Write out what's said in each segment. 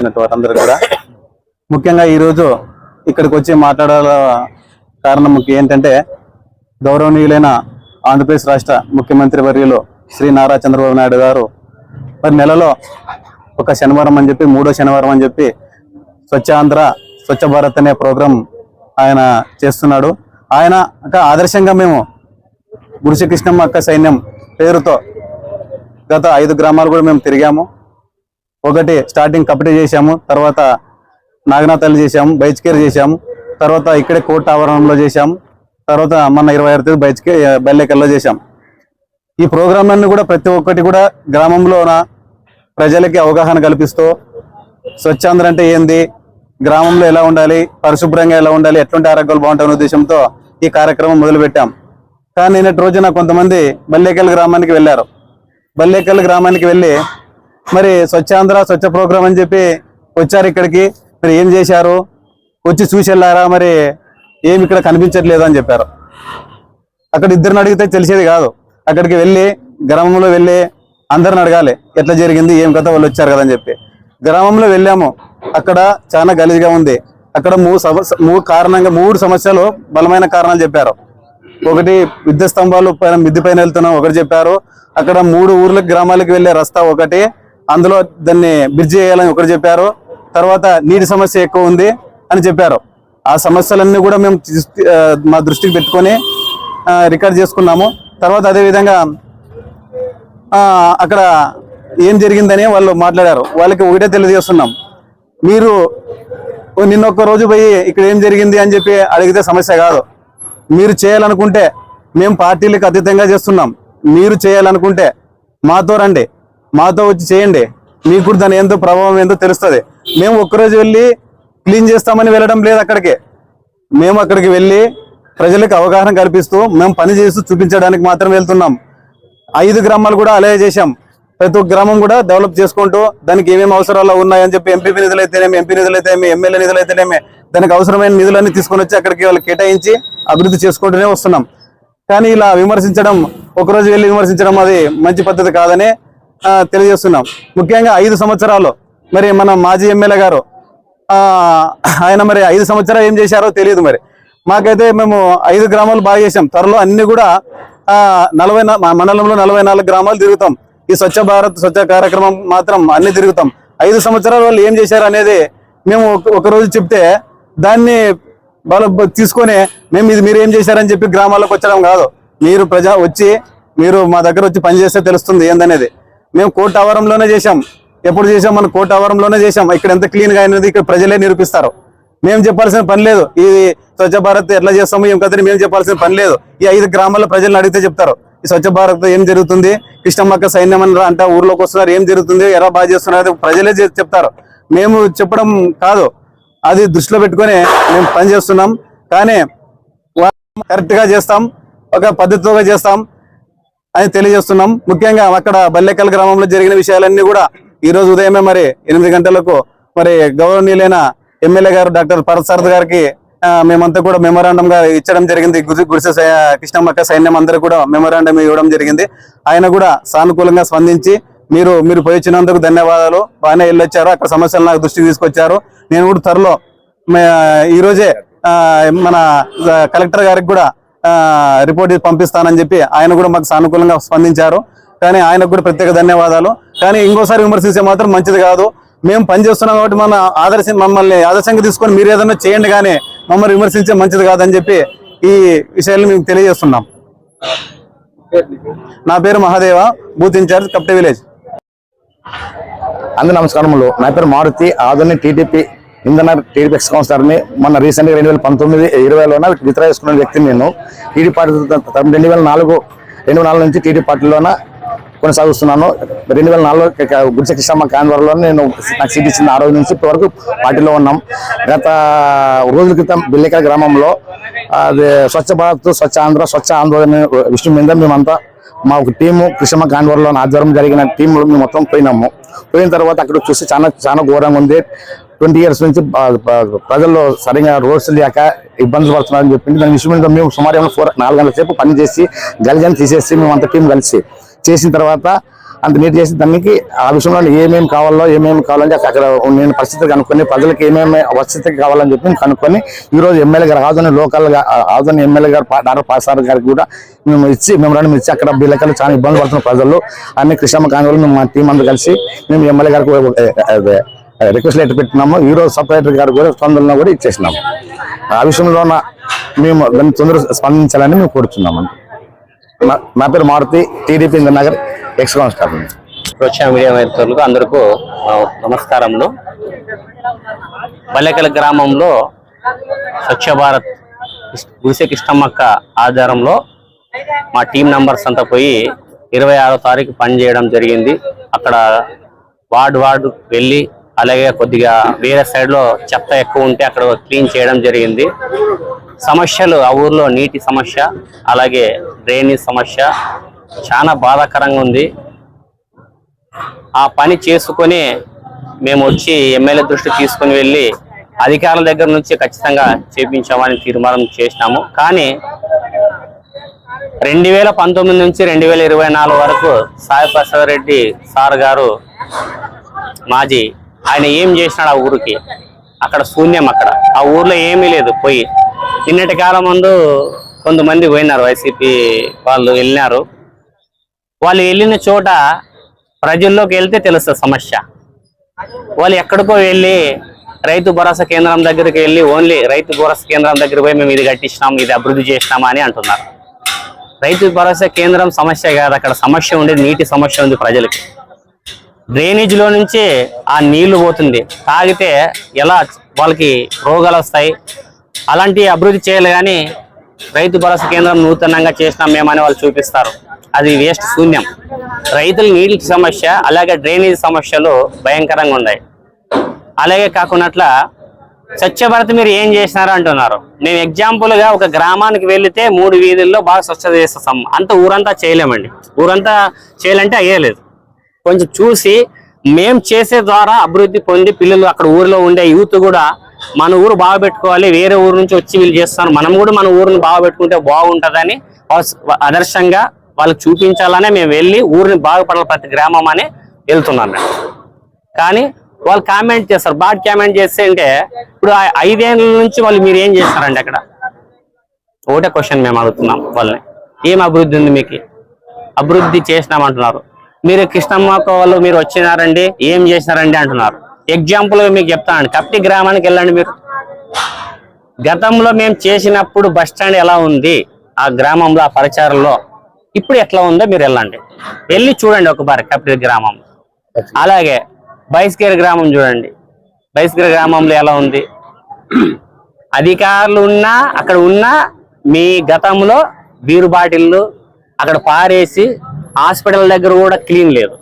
వచ్చినట్టు వారందరూ కూడా ముఖ్యంగా ఈరోజు ఇక్కడికి వచ్చి మాట్లాడాల కారణం ఏంటంటే గౌరవనీయులైన ఆంధ్రప్రదేశ్ రాష్ట్ర ముఖ్యమంత్రి వర్యులు శ్రీ నారా చంద్రబాబు నాయుడు గారు. మరి నెలలో ఒక శనివారం అని చెప్పి మూడో శనివారం అని చెప్పి స్వచ్ఛ ఆంధ్ర స్వచ్ఛ భారత్ అనే ప్రోగ్రాం ఆయన చేస్తున్నాడు. ఆయన ఒక ఆదర్శంగా మేము గురుశ అక్క సైన్యం పేరుతో గత ఐదు గ్రామాలు కూడా మేము తిరిగాము. ఒకటి స్టార్టింగ్ కపటి చేశాము తర్వాత నాగనాథాలు చేశాము బైచ్కేర్ చేశాము తర్వాత ఇక్కడే కోర్టు ఆవరణంలో చేశాము తర్వాత మొన్న ఇరవై ఆరు తేదీ బైచ్కే బల్లెకల్లో చేశాం ఈ ప్రోగ్రాంలన్నీ కూడా ప్రతి ఒక్కటి కూడా గ్రామంలోన ప్రజలకి అవగాహన కల్పిస్తూ స్వచ్ఛాంధ్ర అంటే ఏంది గ్రామంలో ఎలా ఉండాలి పరిశుభ్రంగా ఎలా ఉండాలి ఎట్లాంటి ఆరోగ్యాలు బాగుంటాయనే ఉద్దేశంతో ఈ కార్యక్రమం మొదలుపెట్టాం. కానీ నిన్నటి రోజున కొంతమంది బల్లేకల్ గ్రామానికి వెళ్ళారు. బల్లేకల్ గ్రామానికి వెళ్ళి మరి స్వచ్ఛాంధ్ర స్వచ్ఛ ప్రోగ్రాం అని చెప్పి వచ్చారు ఇక్కడికి. మరి ఏం చేశారు? వచ్చి చూసి వెళ్ళారా మరి ఏమి ఇక్కడ కనిపించట్లేదు అని చెప్పారు. అక్కడ ఇద్దరిని అడిగితే తెలిసేది కాదు. అక్కడికి వెళ్ళి గ్రామంలో వెళ్ళి అందరిని అడగాలి. ఎట్లా జరిగింది? ఏం కథ? వాళ్ళు వచ్చారు కదా అని చెప్పి. గ్రామంలో వెళ్ళాము. అక్కడ చాలా గలీజ్గా ఉంది. అక్కడ మూడు సమస్య మూడు కారణంగా మూడు సమస్యలు బలమైన కారణాలు చెప్పారు. ఒకటి విద్యుత్ స్తంభాలు పైన మిద్ది పైన వెళ్తున్నాం ఒకటి చెప్పారు. అక్కడ మూడు ఊర్లకు గ్రామాలకు వెళ్ళే రస్తా ఒకటి. అందులో దాన్ని బ్రిడ్జ్ చేయాలని ఒకరు చెప్పారు. తర్వాత నీటి సమస్య ఎక్కువ ఉంది అని చెప్పారు. ఆ సమస్యలన్నీ కూడా మేము మా దృష్టికి పెట్టుకొని రికార్డ్ చేసుకున్నాము. తర్వాత అదేవిధంగా అక్కడ ఏం జరిగిందని వాళ్ళు మాట్లాడారు. వాళ్ళకి ఒకటే తెలియజేస్తున్నాం. మీరు నిన్న ఒక్క రోజు పోయి ఇక్కడ ఏం జరిగింది అని చెప్పి అడిగితే సమస్య కాదు. మీరు చేయాలనుకుంటే మేము పార్టీలకు అతీతంగా చేస్తున్నాం. మీరు చేయాలనుకుంటే మాతో రండి. మాతో వచ్చి చేయండి. మీకు కూడా దాని ఎంతో ప్రభావం ఏందో తెలుస్తుంది. మేము ఒక్కరోజు వెళ్ళి క్లీన్ చేస్తామని వెళ్ళడం లేదు అక్కడికి. మేము అక్కడికి వెళ్ళి ప్రజలకు అవగాహన కల్పిస్తూ మేము పని చేస్తూ చూపించడానికి మాత్రం వెళ్తున్నాం. ఐదు గ్రామాలు కూడా అలాగే చేశాం. ప్రతి ఒక్క గ్రామం కూడా డెవలప్ చేసుకుంటూ దానికి ఏమేమి అవసరాలు ఉన్నాయని చెప్పి ఎంపీ నిధులు అయితేనేమి ఎంపీ నిధులు అయితేనేమి ఎమ్మెల్యే నిధులు అయితేనేమి దానికి అవసరమైన నిధులన్నీ తీసుకొని వచ్చి అక్కడికి వాళ్ళు కేటాయించి అభివృద్ధి చేసుకుంటూనే వస్తున్నాం. కానీ ఇలా విమర్శించడం ఒకరోజు వెళ్ళి విమర్శించడం అది మంచి పద్ధతి కాదని తెలియజేస్తున్నాం. ముఖ్యంగా ఐదు సంవత్సరాలు మరి మన మాజీ ఎమ్మెల్యే గారు ఆయన మరి ఐదు సంవత్సరాలు ఏం చేశారో తెలియదు మరి. మాకైతే మేము ఐదు గ్రామాలు బాగా చేసాం త్వరలో అన్ని కూడా నలభై మండలంలో నలభై నాలుగు గ్రామాలు తిరుగుతాం. ఈ స్వచ్ఛ భారత్ స్వచ్ఛ కార్యక్రమం మాత్రం అన్ని తిరుగుతాం. ఐదు సంవత్సరాల వాళ్ళు ఏం చేశారు అనేది మేము ఒక- రోజు చెప్తే దాన్ని వాళ్ళు తీసుకొని మేము ఇది మీరు ఏం చేశారని చెప్పి గ్రామాలకు వచ్చడం కాదు. మీరు ప్రజా వచ్చి మీరు మా దగ్గర వచ్చి పని చేస్తే తెలుస్తుంది ఏందనేది. మేము కోర్టు ఆవరంలోనే చేశాం. ఎప్పుడు చేసాం మన కోర్టు ఆవరంలోనే చేశాం. ఇక్కడ ఎంత క్లీన్గా అయినది ఇక్కడ ప్రజలే నిరూపిస్తారు. మేము చెప్పాల్సిన పని లేదు. ఈ స్వచ్ఛ భారత్ ఎట్లా చేస్తాము ఏం కదని మేము చెప్పాల్సిన పని లేదు. ఈ ఐదు గ్రామాల ప్రజలను అడిగితే చెప్తారు. ఈ స్వచ్ఛ భారత్ ఏం జరుగుతుంది? కృష్ణమ్మక్క సైన్యం అని అంటే ఊర్లోకి వస్తున్నారు. ఏం జరుగుతుంది? ఎలా బాగా చేస్తున్నారు? ప్రజలే చెప్తారు. మేము చెప్పడం కాదు. అది దృష్టిలో పెట్టుకొని మేము పని చేస్తున్నాం. కానీ కరెక్ట్గా చేస్తాం. ఒక పద్ధతిగా చేస్తాం. అని తెలియజేస్తున్నాం. ముఖ్యంగా అక్కడ బల్లెకల్ గ్రామంలో జరిగిన విషయాలన్నీ కూడా ఈ రోజు ఉదయమే మరి ఎనిమిది గంటలకు మరి గౌరవనీయులైన ఎమ్మెల్యే గారు డాక్టర్ పరసారథ్ గారికి మేమంతా కూడా మెమోరాండం గా ఇచ్చడం జరిగింది. గుడిసె సై- కృష్ణమ్మక్క సైన్యం అందరూ కూడా మెమోరాండం ఇవ్వడం జరిగింది. ఆయన కూడా సానుకూలంగా స్పందించి మీరు మీరు పోయి వచ్చినందుకు ధన్యవాదాలు. బాగానే వెళ్ళొచ్చారు. అక్కడ సమస్యలు నాకు దృష్టికి తీసుకొచ్చారు. నేను కూడా త్వరలో ఈరోజే ఈ రోజే మన కలెక్టర్ గారికి కూడా రిపోర్ట్ పంపిస్తానని చెప్పి ఆయన కూడా మాకు సానుకూలంగా స్పందించారు. కానీ ఆయనకు కూడా ప్రత్యేక ధన్యవాదాలు. కానీ ఇంకోసారి విమర్శిస్తే మాత్రం మంచిది కాదు. మేము పని చేస్తున్నాం కాబట్టి మన ఆదర్శం మమ్మల్ని ఆదర్శంగా తీసుకొని మీరు ఏదైనా చేయండి కానీ మమ్మల్ని విమర్శించే మంచిది కాదని చెప్పి ఈ విషయాన్ని మేము తెలియజేస్తున్నాం. నా పేరు Mahadeva booth incharge Kapte village. అందరి నమస్కారములు. నా పేరు మారుతి ఆధుని టీడీపీ ఇంధన టీడీపీ ఎక్స్ కౌన్సిలర్ని మొన్న రీసెంట్గా రెండు వేల పంతొమ్మిది ఇరవైలోన విత్డ్రా చేసుకున్న వ్యక్తిని నేను టీడీ పార్టీ రెండు వేల నాలుగు రెండు నాలుగు నుంచి టీడీ పార్టీలోన కొనసాగుతున్నాను రెండు వేల నాలుగులో గుడిసె కృష్ణమ్మ కాన్వర్లో నేను నాకు సీట్ ఇచ్చిన ఆ రోజు నుంచి ఇప్పటివరకు పార్టీలో ఉన్నాం. గత రోజుల క్రితం బిల్లికల గ్రామంలో అది స్వచ్ఛ భారత్ స్వచ్ఛ ఆంధ్ర స్వచ్ఛ ఆందోళన విషయం మీద మేమంతా మా ఒక టీము కృష్ణమ్మ కాన్వర్లో ఆధ్వర్యం జరిగిన టీంలో మేము మొత్తం పోయినాము. పోయిన తర్వాత అక్కడ చూసి చాలా చాలా ఘోరంగా ఉంది. ట్వంటీ ఇయర్స్ నుంచి ప్రజల్లో సరిగా రోడ్స్ లేక ఇబ్బందులు పడుతున్నారని చెప్పింది. దాని విషయం మీద మేము సుమారు ఏమైనా ఫోర్ నాలుగు గంటల సేపు పని చేసి తీసేసి మేము అంత టీం కలిసి చేసిన తర్వాత అంత నీట్ చేసి దానికి ఆ విషయంలో ఏమేమి కావాలో ఏమేమి కావాలని చెప్పి అక్కడ నేను పరిస్థితి కనుక్కొని ప్రజలకు ఏమేమి పరిస్థితి కావాలని చెప్పి కనుక్కొని ఈరోజు ఎమ్మెల్యే గారు ఆదోని లోకల్గా ఆదోని ఎమ్మెల్యే గారు పా- డాక్టర్ పాసార్ గారికి కూడా మేము ఇచ్చి మేము రెండు ఇచ్చి అక్కడ బిల్లకలు చాలా ఇబ్బంది పడుతున్న ప్రజలు అన్ని కృష్ణమ్మ కాంగ్రెస్ మేము మా టీం అందరూ కలిసి మేము ఎమ్మెల్యే గారికి అదే రిక్వెస్ట్ లెటర్ పెట్టినాము. హీరో రోజు సపరేటర్ గారు కూడా స్పందనలో కూడా ఇచ్చేసినాము. ఆ విషయంలోన మేము దాన్ని తొందరగా స్పందించాలని మేము కోరుతున్నాము నా- పేరు Maruti TDP Nagar ex constable వచ్చిన మీడియా మిత్రులకు అందరికీ నమస్కారములు. బల్లెకల గ్రామంలో స్వచ్ఛ భారత్ గురిసె కృష్ణమ్మక్క ఆధారంలో మా టీం నంబర్స్ అంతా పోయి ఇరవై ఆరో తారీఖు పని చేయడం జరిగింది. అక్కడ వార్డు వార్డు వెళ్ళి అలాగే కొద్దిగా వేరే సైడ్లో చెత్త ఎక్కువ ఉంటే అక్కడ క్లీన్ చేయడం జరిగింది. సమస్యలు ఆ ఊర్లో నీటి సమస్య అలాగే డ్రైనేజ్ సమస్య చాలా బాధాకరంగా ఉంది. ఆ పని చేసుకొని మేము వచ్చి ఎమ్మెల్యే దృష్టి తీసుకుని వెళ్ళి అధికారుల దగ్గర నుంచి ఖచ్చితంగా చేపించామని తీర్మానం చేసినాము. కానీ రెండు వేల పంతొమ్మిది నుంచి రెండు వేల ఇరవై నాలుగు వరకు సాయి ప్రసాద్ రెడ్డి సార్ గారు మాజీ ఆయన ఏం చేసినాడు ఆ ఊరికి? అక్కడ శూన్యం అక్కడ. ఆ ఊర్లో ఏమీ లేదు పోయి. నిన్నటి కాలం ముందు కొంతమంది పోయినారు వైసీపీ వాళ్ళు వెళ్ళినారు. వాళ్ళు వెళ్ళిన చోట ప్రజల్లోకి వెళ్తే తెలుస్తుంది సమస్య. వాళ్ళు ఎక్కడికో వెళ్ళి రైతు భరోసా కేంద్రం దగ్గరికి వెళ్ళి ఓన్లీ రైతు భరోసా కేంద్రం దగ్గర పోయి మేము ఇది కట్టించినాం ఇది అభివృద్ధి చేసినామా అని అంటున్నారు. రైతు భరోసా కేంద్రం సమస్య కాదు అక్కడ సమస్య ఉండేది నీటి సమస్య ఉంది ప్రజలకి. డ్రైనేజీలో నుంచి ఆ నీళ్ళు పోతుంది. తాగితే ఎలా వాళ్ళకి రోగాలు వస్తాయి? అలాంటి అభివృద్ధి చేయాలి కానీ రైతు భరోసా కేంద్రం నూతనంగా చేసినాం మేమని వాళ్ళు చూపిస్తారు. అది వేస్ట్ శూన్యం. రైతుల నీటి సమస్య అలాగే డ్రైనేజ్ సమస్యలు భయంకరంగా ఉన్నాయి. అలాగే కాకుండా స్వచ్ఛ భారత్ మీరు ఏం చేసినారు అంటున్నారు. మేము ఎగ్జాంపుల్గా ఒక గ్రామానికి వెళితే మూడు వీధుల్లో బాగా స్వచ్ఛత చేస్తాం. అంత ఊరంతా చేయలేమండి. ఊరంతా చేయాలంటే అయ్యలేదు కొంచెం చూసి మేం చేసే ద్వారా అభివృద్ధి పొంది పిల్లలు అక్కడ ఊరిలో ఉండే యూత్ కూడా మన ఊరు బాగా పెట్టుకోవాలి. వేరే ఊరు నుంచి వచ్చి వీళ్ళు చేస్తారు మనం కూడా మన ఊరిని బాగా పెట్టుకుంటే బాగుంటుందని ఆదర్శంగా వాళ్ళకి చూపించాలనే మేము వెళ్ళి ఊరిని బాగుపడాలి ప్రతి గ్రామం అని వెళ్తున్నాం మేము. కానీ వాళ్ళు కామెంట్ చేస్తారు. బాగా కామెంట్ చేస్తే అంటే ఇప్పుడు ఐదేళ్ళ నుంచి వాళ్ళు మీరు ఏం చేస్తారండి అక్కడ? ఒకటే క్వశ్చన్ మేము అడుగుతున్నాం వాళ్ళని. ఏం అభివృద్ధి ఉంది మీకు? అభివృద్ధి చేసినామంటున్నారు. మీరు కృష్ణమ్మక్క వాళ్ళు మీరు వచ్చినారండి ఏం చేసినారండి అంటున్నారు. ఎగ్జాంపుల్ మీకు చెప్తానండి కప్టి గ్రామానికి వెళ్ళండి మీరు. గతంలో మేము చేసినప్పుడు బస్ స్టాండ్ ఎలా ఉంది? ఆ గ్రామంలో ఆ పరిచారంలో ఇప్పుడు ఎట్లా ఉందో మీరు వెళ్ళండి. వెళ్ళి చూడండి ఒకసారి కప్టి గ్రామం. అలాగే బైస్కేర్ గ్రామం చూడండి. బైస్కేర్ గ్రామంలో ఎలా ఉంది? అధికారులు ఉన్నా అక్కడ ఉన్నా మీ గతంలో బీరు బాటిల్లు అక్కడ పారేసి హాస్పిటల్ దగ్గర కూడా క్లీన్ లేదు.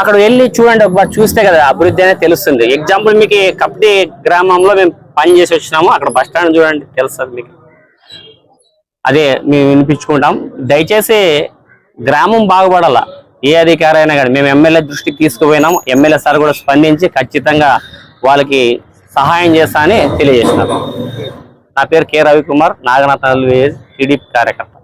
అక్కడ వెళ్ళి చూడండి ఒకసారి చూస్తే కదా అభివృద్ధి అనేది తెలుస్తుంది. ఎగ్జాంపుల్ మీకు కప్టి గ్రామంలో మేము పని చేసి వచ్చినాము. అక్కడ బస్ స్టాండ్ చూడండి తెలుస్తుంది మీకు. అదే మేము వినిపించుకుంటాం. దయచేసి గ్రామం బాగుపడాల? ఏ అధికారైనా కానీ. మేము ఎమ్మెల్యే దృష్టికి తీసుకుపోయినాం ఎమ్మెల్యే సార్ కూడా స్పందించి ఖచ్చితంగా వాళ్ళకి సహాయం చేస్తా అని తెలియజేసినారు నా పేరు కె రవికుమార్. నాగనాథ్ టీడీపీ కార్యకర్త.